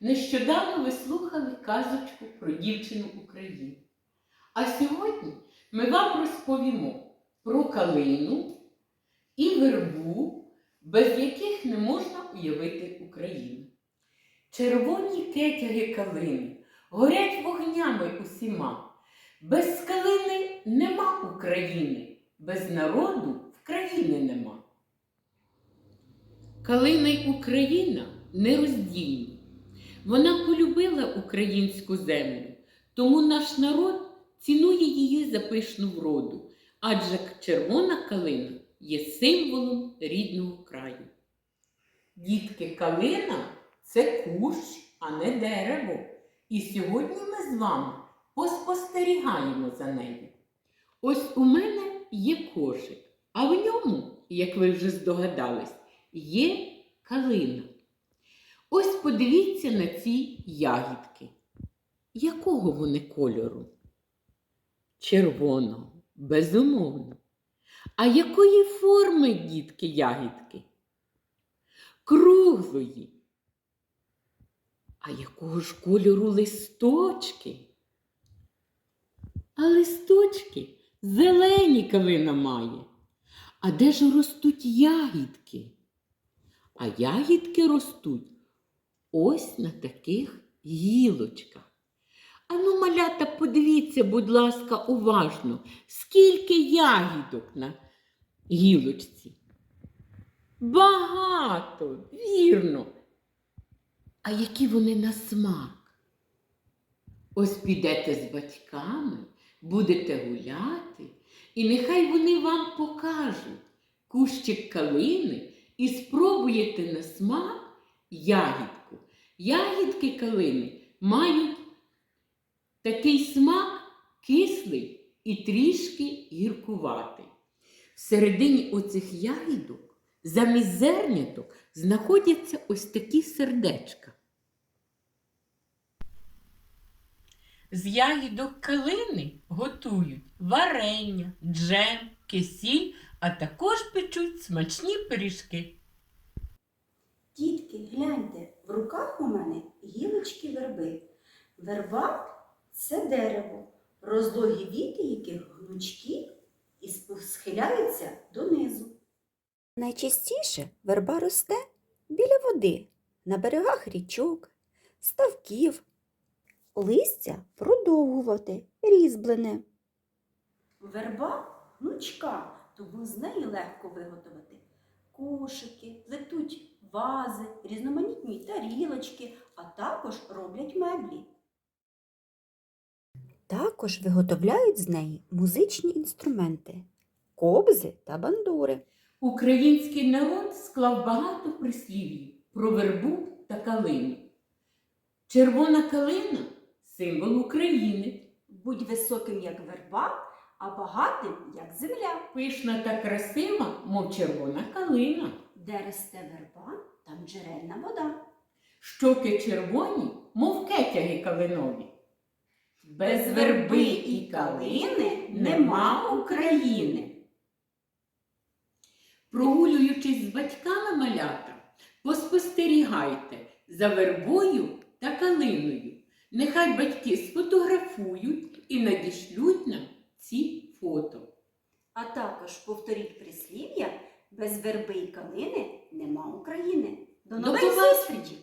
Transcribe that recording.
Нещодавно ви слухали казочку про дівчину Україну. А сьогодні ми вам розповімо про калину і вербу, без яких не можна уявити Україну. Червоні кетяги калини горять вогнями усіма. Без калини нема України, без народу в країни нема. Калина й Україна нероздільні. Вона полюбила українську землю, тому наш народ цінує її за пишну вроду, адже червона калина є символом рідного краю. Дітки, калина це кущ, а не дерево. І сьогодні ми з вами поспостерігаємо за нею. Ось у мене є кошик, а в ньому, як ви вже здогадались, є калина. Ось подивіться на ці ягідки. Якого вони кольору? Червоного, безумовно. А якої форми, дітки, ягідки? Круглої. А якого ж кольору листочки? А листочки зелені калина має. А де ж ростуть ягідки? А ягідки ростуть ось на таких гілочках. Ану, малята, подивіться, будь ласка, уважно, скільки ягідок на гілочці. Багато, вірно. А які вони на смак? Ось підете з батьками, будете гуляти, і нехай вони вам покажуть кущик калини і спробуєте на смак ягідку. Ягідки калини мають такий смак кислий і трішки гіркуватий. Всередині оцих ягідок замість зерняток знаходяться ось такі сердечка. З ягідок калини готують варення, джем, кисіль, а також печуть смачні пиріжки. Дітки, гляньте, в руках у мене гілочки верби. Верба це дерево, розлогі віти яких гнучкі і схиляються донизу. Найчастіше верба росте біля води, на берегах річок, ставків. Листя продовгувати, різьблене. Верба гнучка, тому з неї легко виготовити кошики, плетуть вази, різноманітні тарілочки, а також роблять меблі. Також виготовляють з неї музичні інструменти, кобзи та бандури. Український народ склав багато прислів'їв про вербу та калину. Червона калина символ України. Будь високим, як верба, а багатим, як земля. Пишна та красива, мов червона калина. Де росте верба, там джерельна вода. Щоки червоні, мов кетяги калинові. Без верби і калини нема України. Прогулюючись з батьками малята, поспостерігайте за вербою та калиною. Нехай батьки сфотографують і надішлють нам ці фото. А також повторіть прислів'я без верби і калини нема України. До До нових зустрічей!